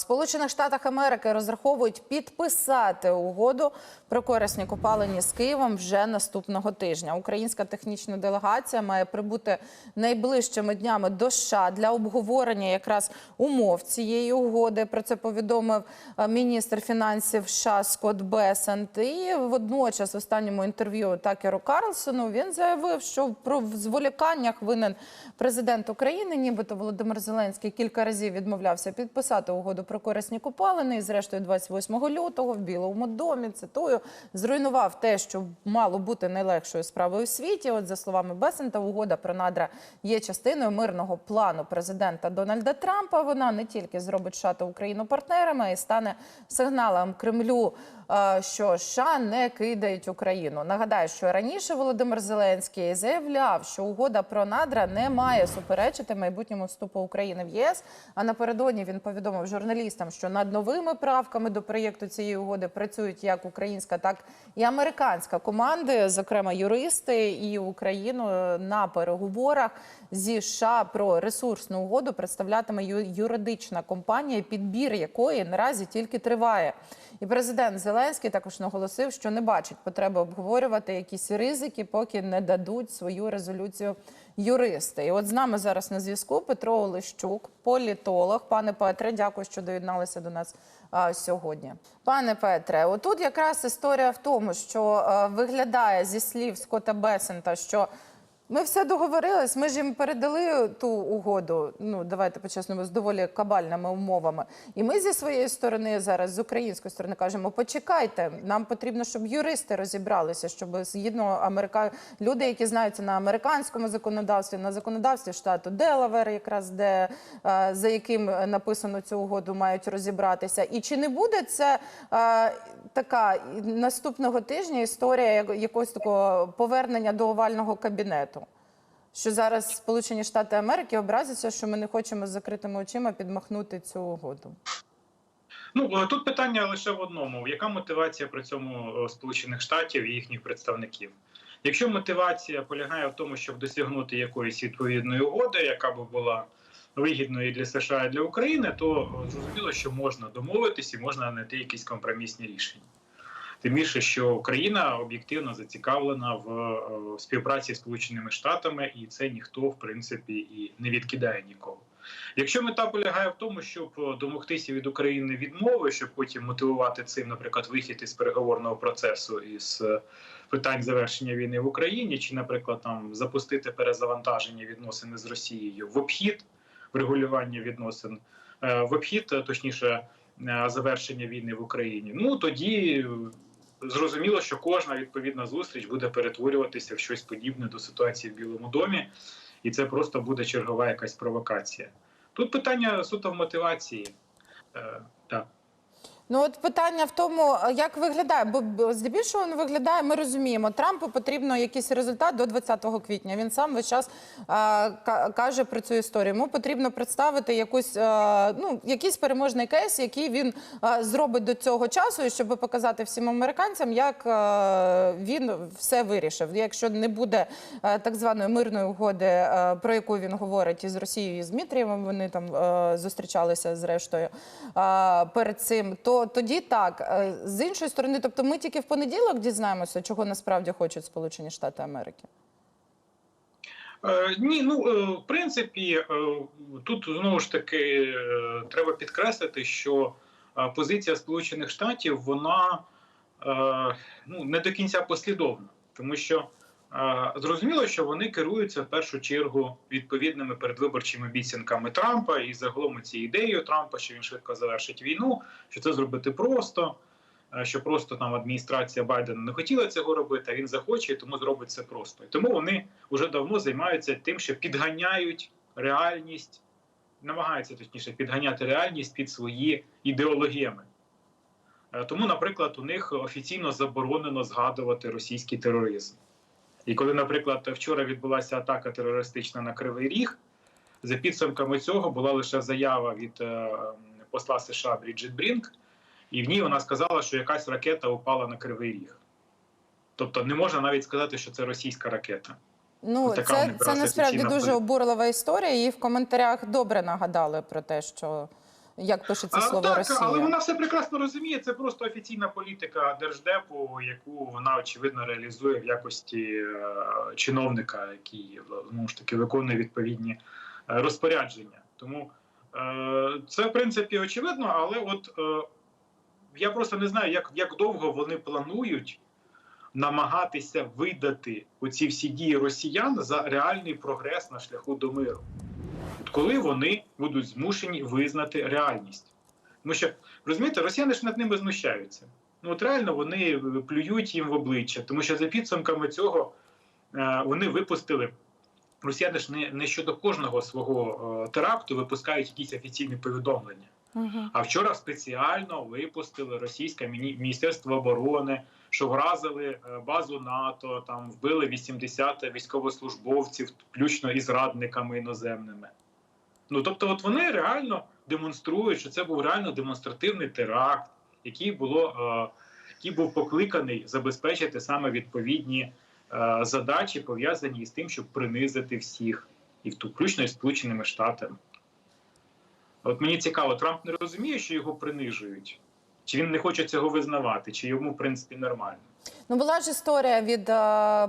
Сполучених Штатах Америки розраховують підписати угоду про корисні копалені з Києвом вже наступного тижня. Українська технічна делегація має прибути найближчими днями до США для обговорення якраз умов цієї угоди. Про це повідомив е, міністр фінансів США Скотт Бесент. І водночас в останньому інтерв'ю Такеру Карлсону він заявив, що про зволіканнях винен президент України, нібито Володимир Зеленський кілька разів відмовлявся підписати угоду про корисні копалини. І зрештою, 28 лютого в Білому домі цитую зруйнував те, що мало бути найлегшою справою у світі. От за словами Бесента, угода про надра є частиною мирного плану президента Дональда Трампа. Вона не тільки зробить США та Україну партнерами, а й стане сигналом Кремлю. Що США не кидають Україну. Нагадаю, що раніше Володимир Зеленський заявляв, що угода про надра не має суперечити майбутньому вступу України в ЄС. А напередодні він повідомив журналістам, що над новими правками до проєкту цієї угоди працюють як українська, так і американська команди, зокрема юристи, і Україну на переговорах зі США про ресурсну угоду представлятиме юридична компанія, підбір якої наразі тільки триває. І президент Зеленський також наголосив, що не бачить потреби обговорювати якісь ризики, поки не дадуть свою резолюцію юристи. І от з нами зараз на зв'язку Петро Олещук, політолог. Пане Петре, дякую, що доєдналися до нас а, сьогодні. Пане Петре, отут якраз історія в тому, що а, виглядає зі слів Скотта Бесента, що ми все договорились, ми ж їм передали ту угоду. Ну давайте почеснемо з доволі кабальними умовами. І ми зі своєї сторони зараз з української сторони кажемо: почекайте, нам потрібно, щоб юристи розібралися, щоб згідно Америка... люди, які знаються на американському законодавстві, на законодавстві штату Делавер, якраз де е, за яким написано цю угоду, мають розібратися. І чи не буде це е, така наступного тижня історія як- якогось такого повернення до овального кабінету? Що зараз Сполучені Штати Америки образяться, що ми не хочемо з закритими очима підмахнути цю угоду. Ну е, тут питання лише в одному: яка мотивація при цьому е, Сполучених Штатів і їхніх представників? Якщо мотивація полягає в тому, щоб досягнути якоїсь відповідної угоди, яка б була вигідною і для США і для України, то е, зрозуміло, що можна домовитись і можна знайти якісь компромісні рішення. Тим більше, що Україна об'єктивно зацікавлена в е, співпраці з Сполученими Штатами, і це ніхто в принципі і не відкидає нікого. Якщо мета полягає в тому, щоб домогтися від України відмови, щоб потім мотивувати цим, наприклад, вихід із переговорного процесу із е, питань завершення війни в Україні, чи, наприклад, там запустити перезавантаження відносин з Росією в обхід врегулювання відносин, е, в обхід, точніше, завершення війни в Україні, ну тоді. Зрозуміло, що кожна відповідна зустріч буде перетворюватися в щось подібне до ситуації в Білому домі, і це просто буде чергова якась провокація. Тут питання суто в мотивації. Е, так. Ну от питання в тому, як виглядає, бо здебільшого він виглядає, ми розуміємо, Трампу потрібно якийсь результат до 20 квітня. Він сам весь час а, каже про цю історію. Йому потрібно представити якусь, а, ну, якийсь переможний кейс, який він а, зробить до цього часу, і щоб показати всім американцям, як а, він все вирішив. Якщо не буде а, так званої мирної угоди, а, про яку він говорить із Росією і з Дмитрієвим, вони там а, зустрічалися зрештою а, перед цим, то тоді так. Е, З іншої сторони, тобто ми тільки в понеділок дізнаємося, чого насправді хочуть Сполучені Штати Америки. Е, ні, ну е, в принципі, тут знову ж таки треба підкреслити, що позиція Сполучених Штатів вона ну, не до кінця послідовна, тому що зрозуміло, що вони керуються в першу чергу відповідними передвиборчими обіцянками Трампа і загалом цією ідеєю Трампа, що він швидко завершить війну, що це зробити просто. Що просто там адміністрація Байдена не хотіла цього робити, а він захоче, і тому зробить це просто. І тому вони вже давно займаються тим, що підганяють реальність, намагаються точніше підганяти реальність під свої ідеологіями. Е, Тому, наприклад, у них офіційно заборонено згадувати російський тероризм. І коли, наприклад, вчора відбулася атака терористична на Кривий Ріг, за підсумками цього була лише заява від е, посла США Бріджит Брінк, і в ній вона сказала, що якась ракета упала на Кривий Ріг. Тобто не можна навіть сказати, що це російська ракета. Ну, така це, це насправді дуже обурлива історія. І в коментарях добре нагадали про те, що як пишеться слово так, Росія. але вона все прекрасно розуміє. Це просто офіційна політика держдепу, яку вона очевидно реалізує в якості е, чиновника, який знову ж таки виконує відповідні е, розпорядження. Тому е, це в принципі очевидно, але от я просто не знаю, як, як довго вони планують намагатися видати оці всі дії росіян за реальний прогрес на шляху до миру. Коли вони будуть змушені визнати реальність. Тому що розумієте, росіяни ж над ними знущаються. Ну от реально вони плюють їм в обличчя, тому що за підсумками цього е, вони випустили. Росіяни ж не, не щодо кожного свого е, теракту випускають якісь офіційні повідомлення. Мгм. А вчора спеціально випустили російське міні- міністерство оборони, що вразили е, базу НАТО, там вбили 80 військовослужбовців, включно із радниками іноземними. Ну тобто, от вони реально демонструють, що це був реально демонстративний теракт, який було е, який був покликаний забезпечити саме відповідні е, задачі, пов'язані з тим, щоб принизити всіх, і в включно із Сполученими Штатами. От мені цікаво, Трамп не розуміє, що його принижують, чи він не хоче цього визнавати, чи йому в принципі нормально. Ну, була ж історія від е,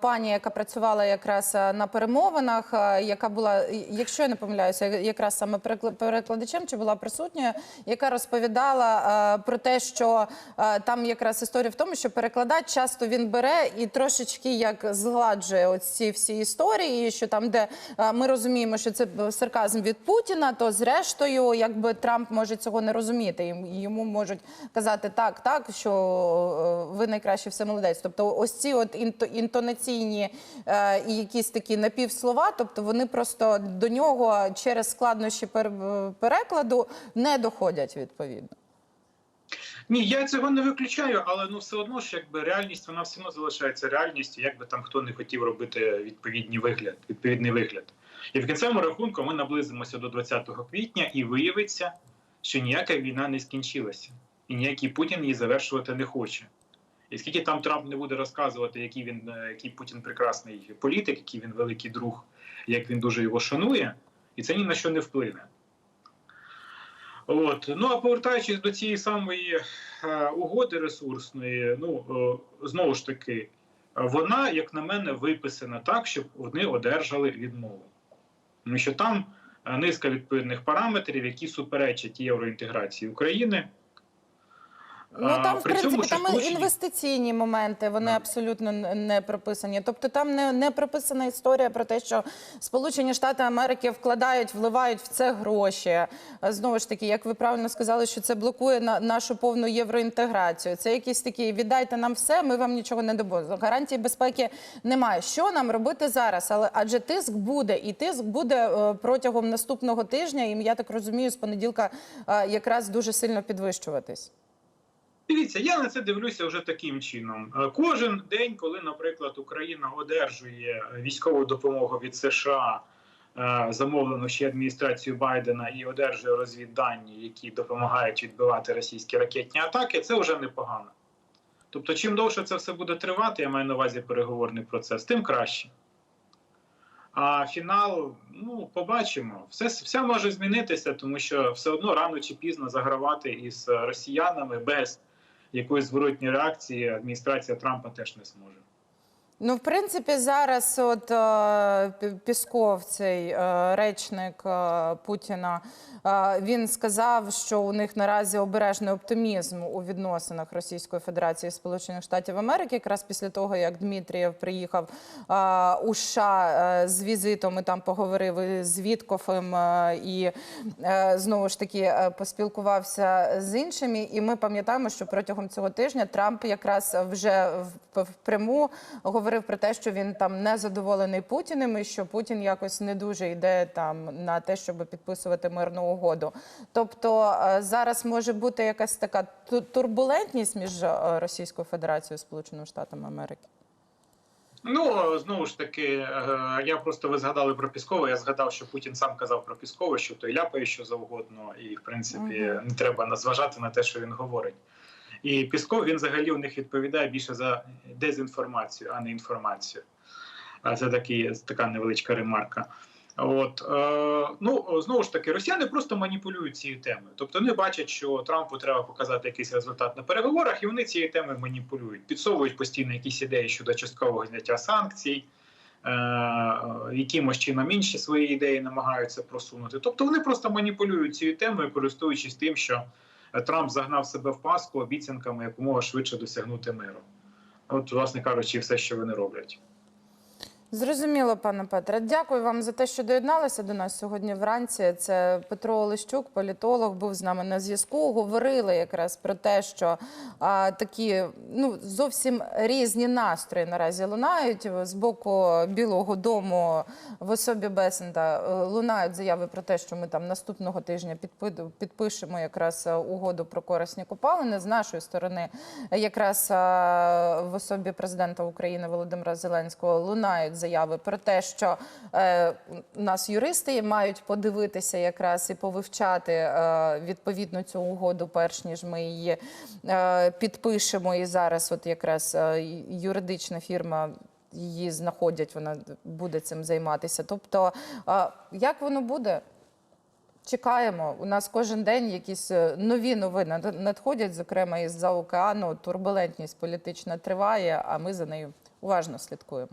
пані, яка працювала якраз е, на перемовинах, е, яка була, якщо я не помиляюся, якраз саме перекла- перекладачем чи була присутньою, яка розповідала про те, що там якраз історія в тому, що перекладач часто він бере і трошечки як згладжує оці всі історії, що там, де ми розуміємо, що це сарказм від Путіна, то зрештою, якби Трамп може цього не розуміти, йому можуть казати так, так, що ви найкраще все молодець. Тобто, ось ці от інтонаційні е, і якісь такі напівслова, тобто вони просто до нього через складнощі перекладу не доходять відповідно. Ні, я цього не виключаю, але ну все одно ж якби реальність вона все одно залишається реальністю, як би там хто не хотів робити відповідний вигляд, відповідний вигляд. І в кінцевому рахунку ми наблизимося до 20 квітня, і виявиться, що ніяка війна не скінчилася, і ніякий Путін її завершувати не хоче. І скільки там Трамп не буде розказувати, який він е, який Путін прекрасний політик, який він великий друг, як він дуже його шанує, і це ні на що не вплине. От ну а повертаючись до цієї самої е, угоди ресурсної, ну е, знову ж таки, вона, як на мене, виписана так, щоб вони одержали відмову. Тому що там низка відповідних параметрів, які суперечать євроінтеграції України. Ну там, в при принципі, там інвестиційні моменти, вони абсолютно не прописані. Тобто там не, не прописана історія про те, що Сполучені Штати Америки вкладають, вливають в це гроші. Знову ж таки, як ви правильно сказали, що це блокує на, нашу повну євроінтеграцію. Це якісь такі віддайте нам все, ми вам нічого не дамо. Гарантії безпеки немає. Що нам робити зараз? Але адже тиск буде, і тиск буде е, протягом наступного тижня, і я так розумію, з понеділка е, якраз дуже сильно підвищуватись. Дивіться, я на це дивлюся вже таким чином. Е, Кожен день, коли, наприклад, Україна одержує військову допомогу від США, е, замовлену ще адміністрацією Байдена, і одержує розвіддані, які допомагають відбивати російські ракетні атаки, це вже непогано. Тобто, чим довше це все буде тривати, я маю на увазі переговорний процес, тим краще. А фінал, ну, побачимо. Все, все може змінитися, тому що все одно рано чи пізно загравати із росіянами без якоїсь зворотньої реакції адміністрація Трампа теж не зможе. Ну, в принципі, зараз от е, Пісков, цей е, речник е, Путіна, він сказав, що у них наразі обережний оптимізм у відносинах Російської Федерації і Сполучених Штатів Америки, якраз після того, як Дмитрієв приїхав у США з візитом і там поговорив із Віткофем і знову ж таки поспілкувався з іншими. І ми пам'ятаємо, що протягом цього тижня Трамп якраз вже впряму говорив про те, що він там не задоволений Путіним, і що Путін якось не дуже йде там на те, щоб підписувати мирну угоду. Тобто е, зараз може бути якась така турбулентність між е, Російською Федерацією і Сполученими Штатами Америки. Ну знову ж таки, е, я просто ви згадали про Піскова. Я згадав, що Путін сам казав про Піскова, що той ляпає що завгодно, і в принципі не треба зважати на те, що він говорить. І Пісков він взагалі у них відповідає більше за дезінформацію, а не інформацію. Це такий, така невеличка ремарка. От е, ну знову ж таки, росіяни просто маніпулюють цією темою. Тобто вони бачать, що Трампу треба показати якийсь результат на переговорах, і вони цією темою маніпулюють, підсовують постійно якісь ідеї щодо часткового зняття санкцій, е, якимось чином інші свої ідеї намагаються просунути. Тобто вони просто маніпулюють цією темою, користуючись тим, що Трамп загнав себе в паску обіцянками якомога швидше досягнути миру. От, власне кажучи, все, що вони роблять. Зрозуміло, пане Петре. Дякую вам за те, що доєдналися до нас сьогодні вранці. Це Петро Олещук, політолог, був з нами на зв'язку. Говорили якраз про те, що а, такі ну зовсім різні настрої наразі лунають з боку Білого Дому в особі Бесенда. е, Лунають заяви про те, що ми там наступного тижня підпи- підпишемо якраз угоду про корисні копалини. З нашої сторони, якраз а, в особі президента України Володимира Зеленського лунають заяви про те, що е, нас юристи мають подивитися якраз і повивчати е, відповідно цю угоду, перш ніж ми її е, підпишемо. І зараз, от якраз е, юридична фірма. Її знаходять, вона буде цим займатися. Тобто, е, як воно буде? Чекаємо. У нас кожен день якісь е, нові новини надходять, зокрема із за океану. Турбулентність політична триває, а ми за нею уважно слідкуємо.